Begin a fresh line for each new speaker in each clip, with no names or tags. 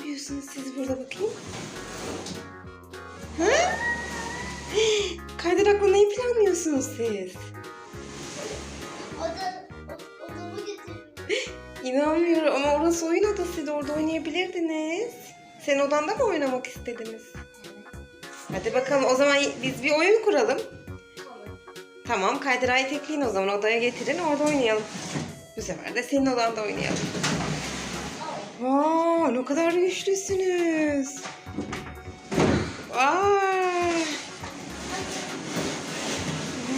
yapıyorsunuz siz burada bakayım? Ha? Kaydırakla neyi planlıyorsunuz siz?
Oda, odamı getirdim.
İnanmıyorum ama orası oyun odasıydı. Orada oynayabilirdiniz. Sen odanda mı oynamak istediniz? Hadi bakalım o zaman biz bir oyun kuralım. Tamam kaydırayı tekleyin o zaman odaya getirin orada oynayalım. Bu sefer de senin odanda oynayalım. Aa, ne kadar güçlüsünüz. Vay.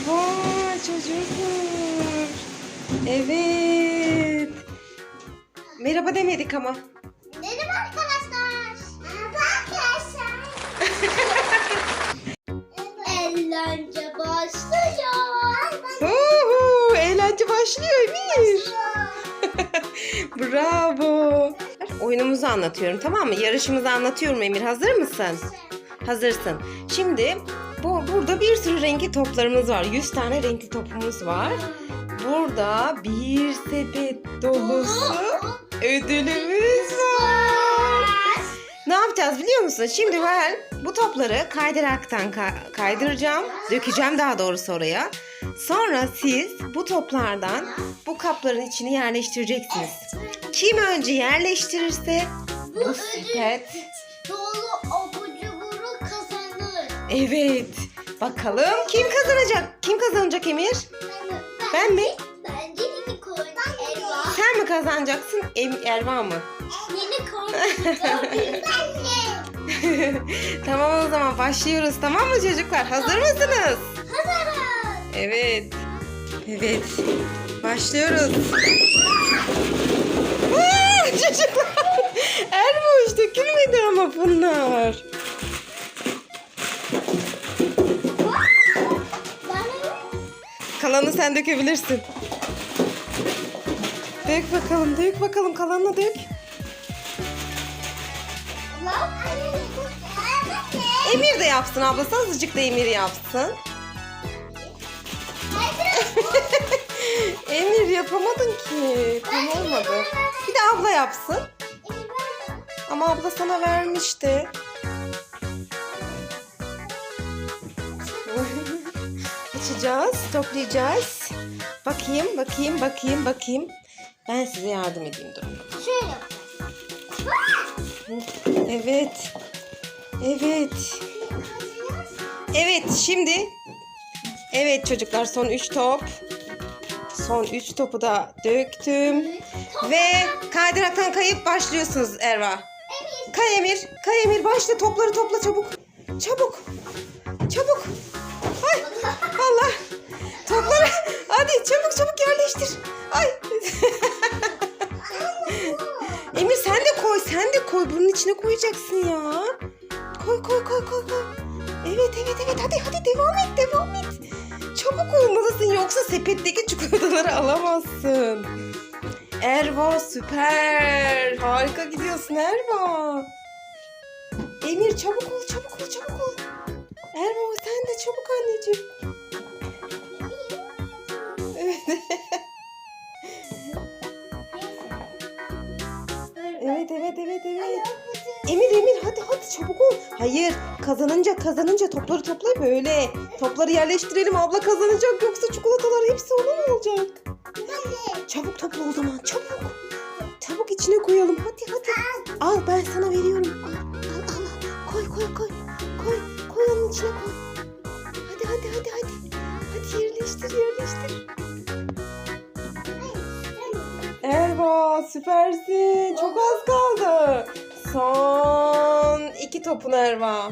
Vay çocuklar. Evet. Merhaba demedik ama.
Merhaba arkadaşlar. Merhaba arkadaşlar. Eğlence başlıyor.
Uhu, eğlence başlıyor Emir. Bravo. Oyunumuzu anlatıyorum tamam mı? Yarışımızı anlatıyorum Emir. Hazır mısın? Hazırsın. Şimdi bu burada bir sürü renkli toplarımız var. 100 tane renkli topumuz var. Burada bir sepet dolusu ödülümüz var. Ne yapacağız biliyor musun? Şimdi ben bu topları kaydıraktan ka- kaydıracağım. Dökeceğim daha doğrusu oraya. Sonra siz bu toplardan bu kapların içine yerleştireceksiniz. Kim önce yerleştirirse bu sepet.
Dolu cuburu kazanır.
Evet. Bakalım kim kazanacak? Kim kazanacak Emir? Ben mi?
Bence unicorn. Elva.
Sen mi kazanacaksın? Em Erva mı?
Unicorn. Ben de.
tamam o zaman başlıyoruz tamam mı çocuklar? Hazır mısınız?
Hazırım.
Evet. Evet. Başlıyoruz. Aa, çocuklar. Erboş dökülmedi ama bunlar. Kalanı sen dökebilirsin. Dök bakalım, dök bakalım. Kalanını dök. Emir de yapsın ablası. Azıcık da Emir yapsın. Emir yapamadın ki. Tam olmadı. Bir de abla yapsın. Ama abla sana vermişti. Açacağız, toplayacağız. Bakayım, bakayım, bakayım, bakayım. Ben size yardım edeyim durun.
Şöyle.
Evet. Evet. Evet, şimdi Evet çocuklar son 3 top. Son 3 topu da döktüm. Ve kaydıraktan kayıp başlıyorsunuz Erva. Kay Emir. Kay Emir başla topları topla çabuk. Çabuk. Çabuk. Ay Allah. Topları hadi çabuk çabuk yerleştir. Ay. Emir sen de koy sen de koy bunun içine koyacaksın ya. Koy koy koy koy koy. Evet evet evet hadi hadi devam et devam et. Çabuk olmalısın yoksa sepetteki çikolataları alamazsın. Erva süper. Harika gidiyorsun Erva. Emir çabuk ol çabuk ol çabuk ol. Erva sen de çabuk anneciğim. Hayır kazanınca kazanınca topları topla böyle. Topları yerleştirelim abla kazanacak yoksa çikolatalar hepsi ona mı olacak? Çabuk topla o zaman çabuk. Çabuk içine koyalım hadi hadi. Al ben sana veriyorum. Al al al. al. Koy koy koy. Koy koy onun içine koy. Hadi hadi hadi hadi. Hadi yerleştir yerleştir. Erva süpersin. Çok az kaldı. Son iki topun Erva.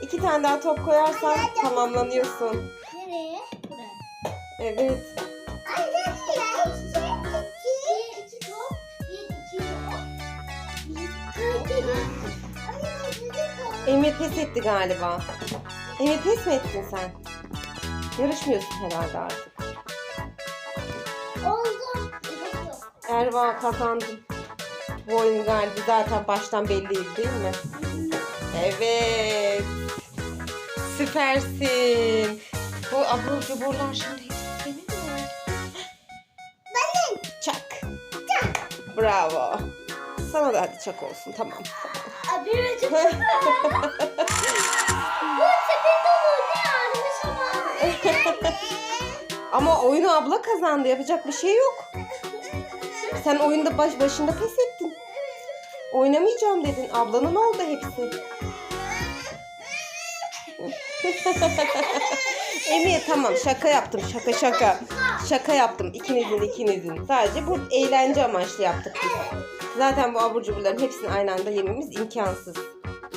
İki tane daha top koyarsan tamamlanıyorsun.
Nereye? Buraya.
Evet.
Ay nereye ya? İki, iki top. Bir, iki top. Bir, iki top. Ay, bir top.
Emir pes etti galiba. Emir pes mi ettin sen? Yarışmıyorsun herhalde artık.
Oldu.
Erva kazandın. Bu oyun galibi zaten baştan belliydi değil mi? Evet. Süpersin. Bu abur cuburlar şimdi hepsi senin mi?
Benim.
Çak. Bravo. Sana da hadi çak olsun tamam.
ve çok Bu sepet olurdu yani ama.
Ama oyunu abla kazandı. Yapacak bir şey yok. Sen oyunda baş başında pes ettin. Oynamayacağım dedin. Ablanın oldu hepsi. Emir tamam şaka yaptım şaka şaka. Şaka yaptım ikinizin ikinizin. Sadece bu eğlence amaçlı yaptık biz. Zaten bu abur cuburların hepsini aynı anda yememiz imkansız.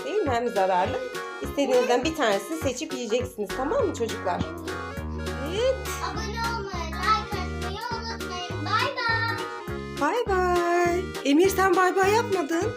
Değil mi? Hem zararlı. İstediğinizden bir tanesini seçip yiyeceksiniz tamam mı çocuklar? Evet.
Abone olmayı, like atmayı unutmayın. Bay bay.
Bay bay. Emir sen bay bay yapmadın.